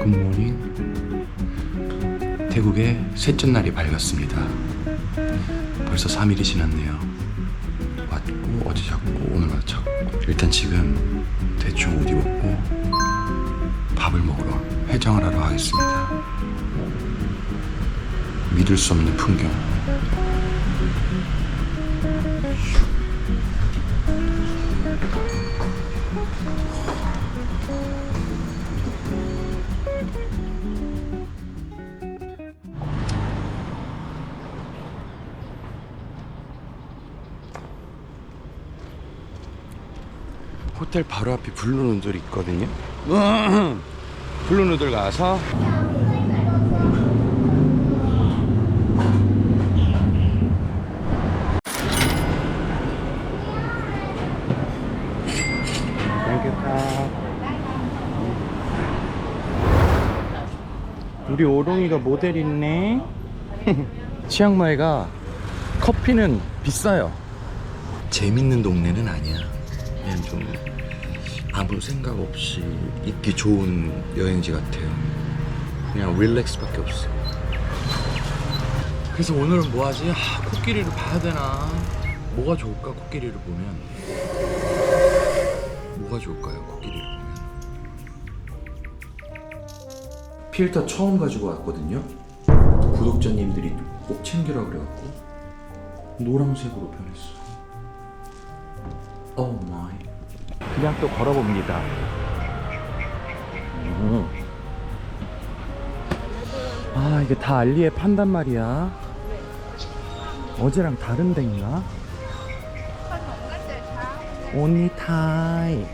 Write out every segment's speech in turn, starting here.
굿모닝. 태국의 셋째 날이 밝았습니다. 벌써 3일이 지났네요. 왔고 어제 잤고 오늘 잤고 일단 지금 대충 옷 입었고 밥을 먹으러 해장을 하러 가겠습니다. 믿을 수 없는 풍경. 호텔 바로 앞에 블루누들 있거든요. 블루누들 가서 우리 오롱이가 모델 있네. 치앙마이가 커피는 비싸요. 재밌는 동네는 아니야. 그냥 좀 아무 생각 없이 있기 좋은 여행지 같아요. 그냥 릴렉스밖에 없어. 그래서 오늘은 뭐 하지? 아, 코끼리를 봐야 되나? 뭐가 좋을까? 코끼리를 보면 뭐가 좋을까요? 코끼리를 보면 필터 처음 가지고 왔거든요. 구독자님들이 꼭 챙기라 그래갖고 노란색으로 변했어. 오 마이. 그냥 또 걸어봅니다. 음. 아 이게 다 알리에 판단 말이야. 어제랑 다른 데인가? 오니 타이.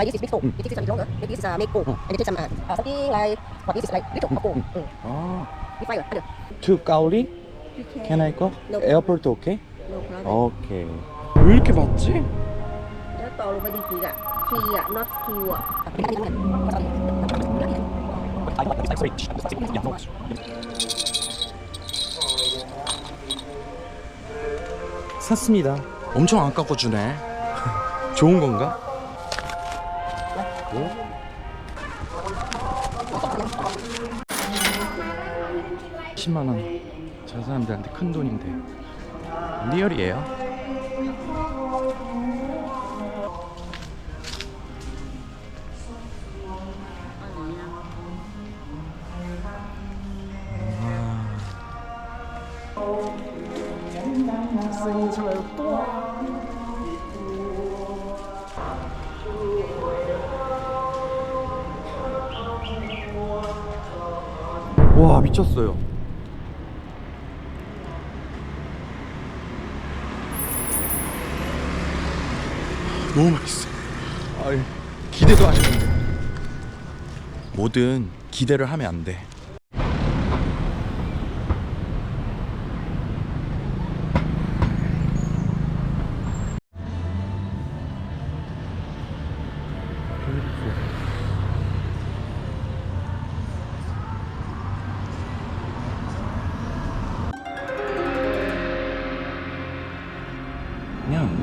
like this is big stone. Mm. It takes some longer. Maybe this is a make pole. And it takes some uh, uh, something like what this is like little mm. pole. Mm. 아, We fire. Under. to Gauri? Can I go? No. Airport okay? No problem. Okay. 왜 이렇게 많지? Just all over the tree. Tree, not two. 샀습니다. 엄청 안 깎아주네. 좋은 건가? 오? 10만 원. 저 사람들한테 큰 돈인데. 리얼이에요. 와 미쳤어요. 너무 맛있어. 아유, 기대도 안 했는데. 뭐든 기대를 하면 안 돼.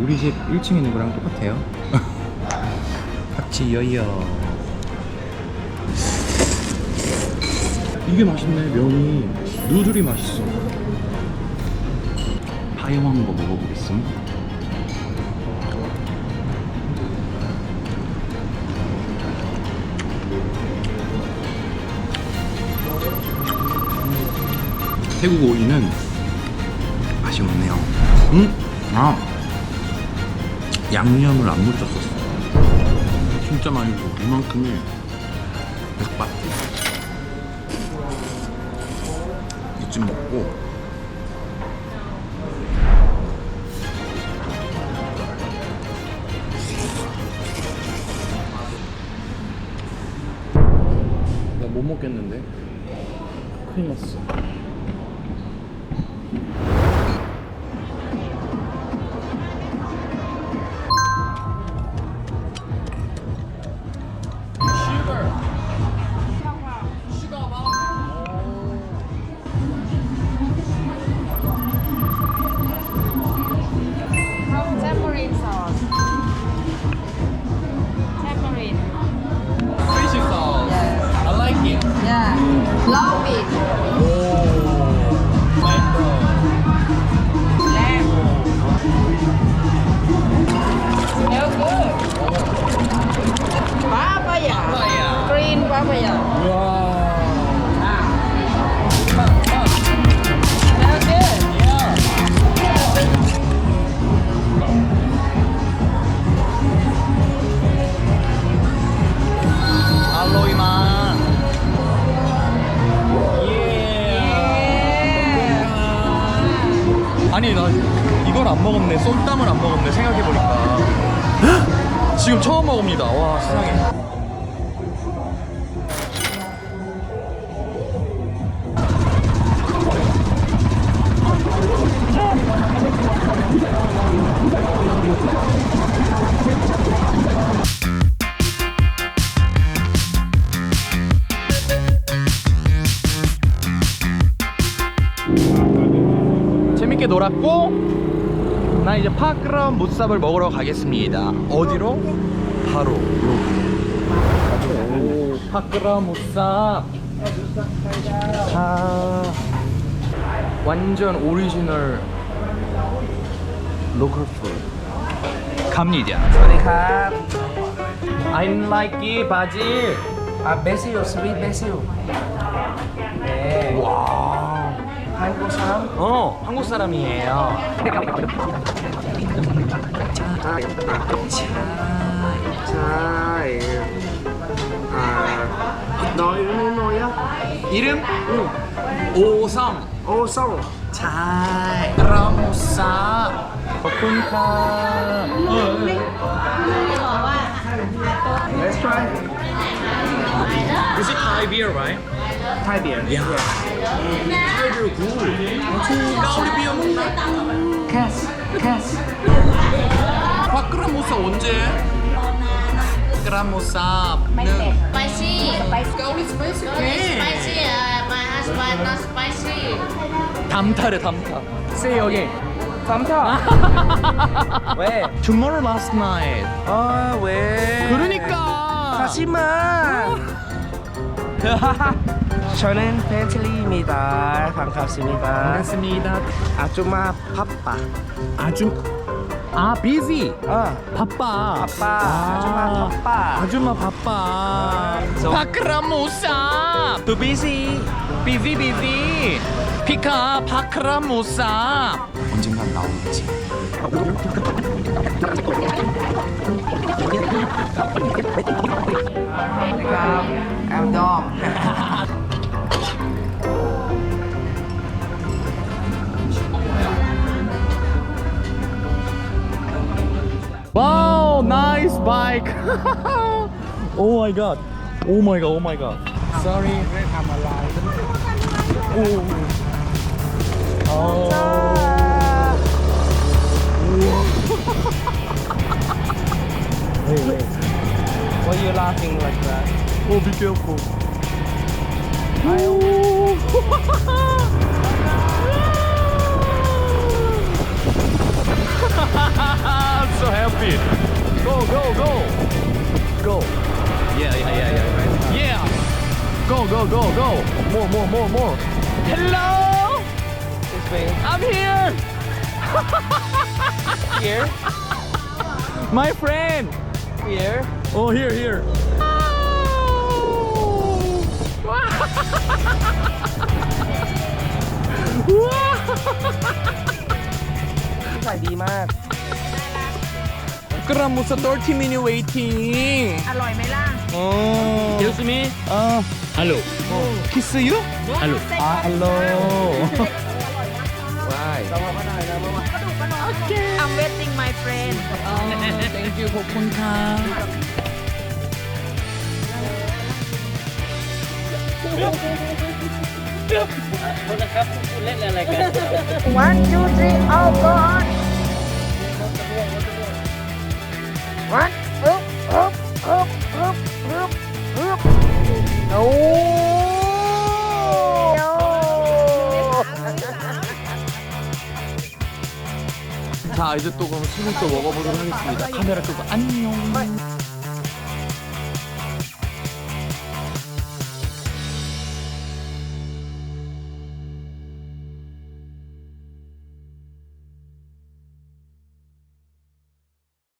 우리 집 1층에 있는 거랑 똑같아요. 같이 여여. 이게 맛있네 면이 누들이 맛있어. 파이왕 거 먹어보겠음. 태국 오이는 맛이 없네요. 음? 아 양념을 안 묻혔었어. 진짜 많이 줘 이만큼이 백밥. 이쯤 먹고. 나 못 먹겠는데? 큰일 났어. 먹었네. 쏨땀을 안 먹었네. 생각해 보니까. 지금 처음 먹습니다. 와 세상에. 재밌게 놀았고 나 이제 파크람 무쌈을 먹으러 가겠습니다. 어디로? 바로 여기. 파크람 무쌈. 아, 완전 오리지널 로컬 푸드. 갑니다. 사리캅. I'm Mikey 바질. 아, 매세요, 스윗 매세요. 네. 와. 한국 사람? 어, 한국 사람이에요. 차일 아, 너 이름이 뭐야? 이름? 응. 오성. 오성. 잘. 라무사. 버쿤카. Let's try. This is Thai beer, right? 탈비야. 야, 탈비로 굴. 초가 우리 비어 먹나? 캐스, 캐스. 밥그라모사 언제? 그라모사는 Spicy. 가오리 스파이스 Spicy. My husband not spicy. 담타래 담타. Say again. 담타. 아. 왜? Tomorrow last night. 아 왜? 그러니까. 다시마. 저는 벤틀리입니다. 반갑습니다. 반갑습니다. 아줌마 바빠. 아주 아 busy. 어, 바빠. 바빠. 아줌마 바빠. 아줌마 바빠. So- 바크라모사. Too busy. 비비비비. 피카 파크라모사. 언젠간 나오겠지. 와우 나이스 바이크. 오 마이 갓오 마이 갓오 마이 갓. Sorry Why are you laughing like that? Oh, be careful. I'm so happy. Go, go, go. Go. Yeah, yeah, yeah, yeah. Yeah. Go, go, go, go. More, more, more, more. Hello. This way. I'm here. Here. My friend. Here. Oh, here, here. ที่ใส่ดีมาก กรัมมุส30 minute waiting. อร่อยไหมล่ะ Oh. Excuse me. Uh, hello. Kiss you? Hello. Ah, hello. Why? I'm waiting my friend Oh, thank you, 코쿤카. one two three all go on one up up up up up up no 자 이제 또 그럼 술을 또 먹어보도록 하겠습니다. 카메라 끄고 안녕